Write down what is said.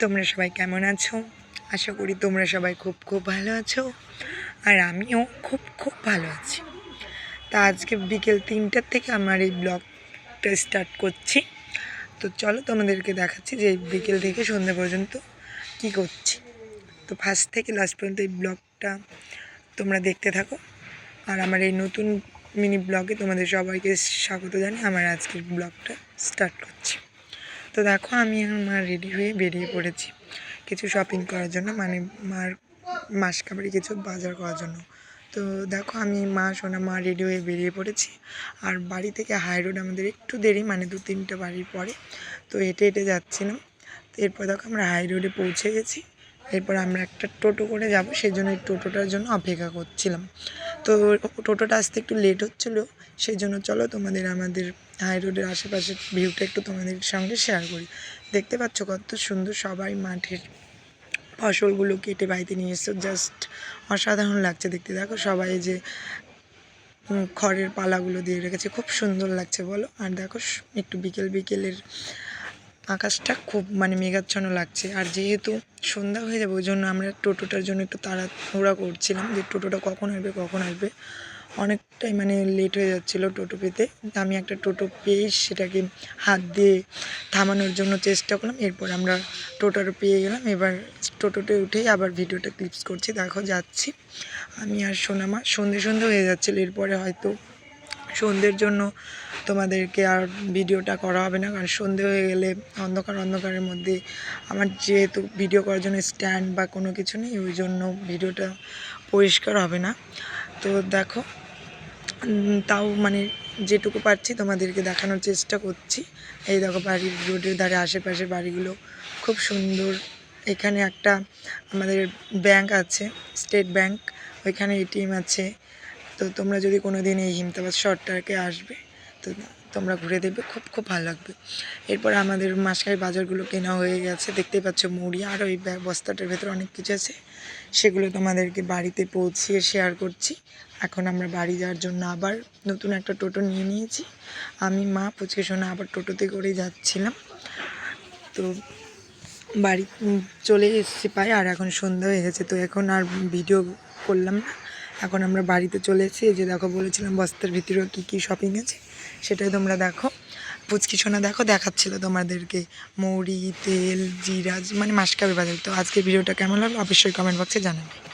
তোমরা সবাই কেমন আছো? আশা করি তোমরা সবাই খুব খুব ভালো আছো আর আমিও খুব খুব ভালো আছি। তা আজকে বিকেল তিনটার থেকে আমার এই ব্লগটা স্টার্ট করছি। তো চলো তোমাদেরকে দেখাচ্ছি যে বিকেল থেকে সন্ধ্যা পর্যন্ত কি করছি। তো ফার্স্ট থেকে লাস্ট পর্যন্ত এই ব্লগটা তোমরা দেখতে থাকো। আর আমার এই নতুন মিনি ব্লগে তোমাদের সবাইকে স্বাগত জানিয়ে আমার আজকের ব্লগটা স্টার্ট করছি। তো দেখো, আমি আমার রেডি হয়ে বেরিয়ে পড়েছি কিছু শপিং করার জন্য মানে মার মাস কাবারি কিছু বাজার করার জন্য। তো দেখো, আমি মা, সোনা মা রেডি হয়ে বেরিয়ে পড়েছি। আর বাড়ি থেকে হাই রোড আমাদের একটু দেরি মানে দু তিনটে বাড়ির পরে। তো হেঁটে হেঁটে যাচ্ছিলাম। তো এরপর দেখো, আমরা হাই রোডে পৌঁছে গেছি। এরপর আমরা একটা টোটো করে যাব সেই জন্য এই টোটোটার জন্য অপেক্ষা করছিলাম। তো টোটোটা আসতে একটু লেট হচ্ছিল সেই জন্য চলো তোমাদের আমাদের হাই রোডের আশেপাশের ভিউটা একটু তোমাদের সঙ্গে শেয়ার করি। দেখতে পাচ্ছ কত সুন্দর সবাই মাঠের ফসলগুলো কেটে বাড়িতে নিয়ে এসছো জাস্ট অসাধারণ লাগছে দেখতে। দেখো সবাই যে খড়ের পালাগুলো দিয়ে রেখেছে, খুব সুন্দর লাগছে বলো। আর দেখো একটু বিকেল বিকেলের আকাশটা খুব মানে মেঘাচ্ছন্ন লাগছে। আর যেহেতু সন্ধ্যা হয়ে যাবে ওই জন্য আমরা টোটোটার জন্য একটু তাড়াহুড়া করছিলাম যে টোটোটা কখন আসবে কখন আসবে। অনেকটাই মানে লেট হয়ে যাচ্ছিল টোটো পেতে। আমি একটা টোটো পেয়ে সেটাকে হাত দিয়ে থামানোর জন্য চেষ্টা করলাম। এরপর আমরা টোটোটা পেয়ে গেলাম। এবার টোটোতে উঠেই আবার ভিডিওটা ক্লিপস করছি। দেখো, যাচ্ছি। আমি আর সোনামা সন্ধে সন্ধে হয়ে যাচ্ছিল। এরপরে হয়তো সন্ধ্যের জন্য তোমাদেরকে আর ভিডিওটা করা হবে না, কারণ সন্ধে হয়ে গেলে অন্ধকার, অন্ধকারের মধ্যে আমার যেহেতু ভিডিও করার জন্য স্ট্যান্ড বা কোনো কিছু নেই, ওই জন্য ভিডিওটা পরিষ্কার হবে না। তো দেখো তাও মানে যেটুকু পারছি তোমাদেরকে দেখানোর চেষ্টা করছি। এই দেখো বাড়ির রোডের ধারে, আশেপাশে বাড়িগুলো খুব সুন্দর। এখানে একটা আমাদের ব্যাংক আছে স্টেট ব্যাংক ওইখানে এটিএম আছে। তো তোমরা যদি কোনো দিন এই হিমতাবাদ শর্টটাকে আসবে তো তোমরা ঘুরে দেখবে, খুব খুব ভালো লাগবে। এরপর আমাদের মাসকাই বাজারগুলো কেনা হয়ে গেছে। দেখতেই পাচ্ছ মুড়ি আর ওই বস্তাটার ভেতরে অনেক কিছু আছে। সেগুলো তোমাদেরকে বাড়িতে পৌঁছিয়ে শেয়ার করছি। এখন আমরা বাড়ি যাওয়ার জন্য আবার নতুন একটা টোটো নিয়ে নিয়েছি। আমি, মা, পুচকে, সোনা আবার টোটোতে করেই যাচ্ছিলাম। তো বাড়ি চলে এসেছি পাই আর এখন সন্ধ্যা হয়ে গেছে। তো এখন আর ভিডিও করলাম না। এখন আমরা বাড়িতে চলে এসেছি। এই যে দেখো বলেছিলাম বস্তার ভিতরেও কী কী শপিং আছে, সেটাই তোমরা দেখো। পুচকি সোনা দেখো, দেখাচ্ছিল তোমাদেরকে। মৌরি, তেল, জিরাজ মানে মাসকাবে বাজার। তো আজকের ভিডিওটা কেমন লাগল অবশ্যই কমেন্ট বক্সে জানাবে।